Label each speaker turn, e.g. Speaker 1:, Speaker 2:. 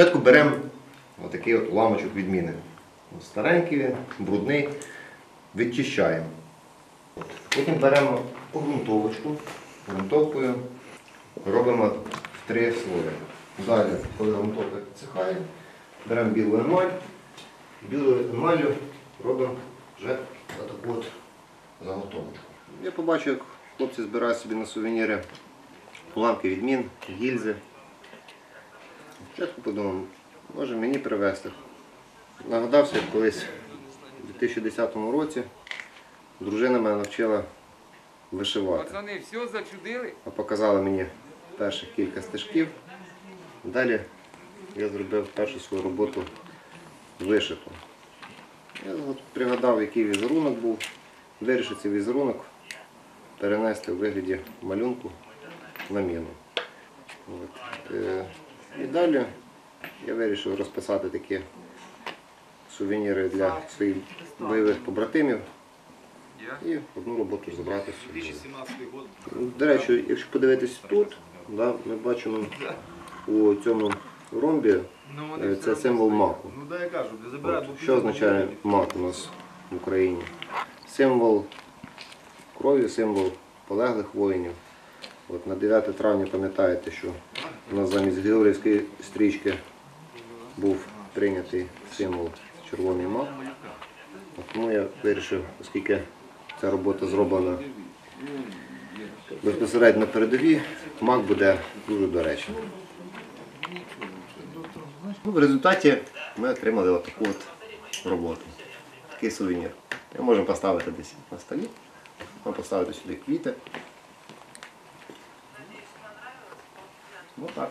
Speaker 1: Спочатку беремо отакий от уламочок відміни. Старенький брудний, відчищаємо. От. Потім беремо погрунтовочку, грунтовкою робимо в три слої. Далі, коли грунтовка підсихає, беремо білу емаль, білою емаллю робимо вже таку от заготовочку. Я побачив, як хлопці збирають собі на сувеніри уламки відмін, гільзи. Спочатку подумав, може мені привезти. Нагадався, як колись у 2010 році дружина мене навчила вишивати.
Speaker 2: Пацани, все зачудили?
Speaker 1: А показала мені перших кілька стежків. Далі я зробив першу свою роботу вишиту. Я пригадав, який візерунок був, вирішив цей візерунок перенести у вигляді малюнку на міну. От. І далі я вирішив розписати такі сувеніри для своїх бойових побратимів і одну роботу забрати собі. До речі, якщо подивитись тут, да, ми бачимо у цьому ромбі
Speaker 2: Ну,
Speaker 1: е, це символ маку.
Speaker 3: Ну
Speaker 1: От, Що означає мак у нас в Україні? Символ крові, символ полеглих воїнів. От на 9 травня пам'ятаєте, що у нас замість Георгіївської стрічки був прийнятий символ червоний мак. Тому я вирішив, оскільки ця робота зроблена безпосередньо на передовій, мак буде дуже доречним. Ну, В результаті ми отримали отаку от роботу. Такий сувенір. Ми можемо поставити десь на столі, можемо поставити сюди квіти. 僕は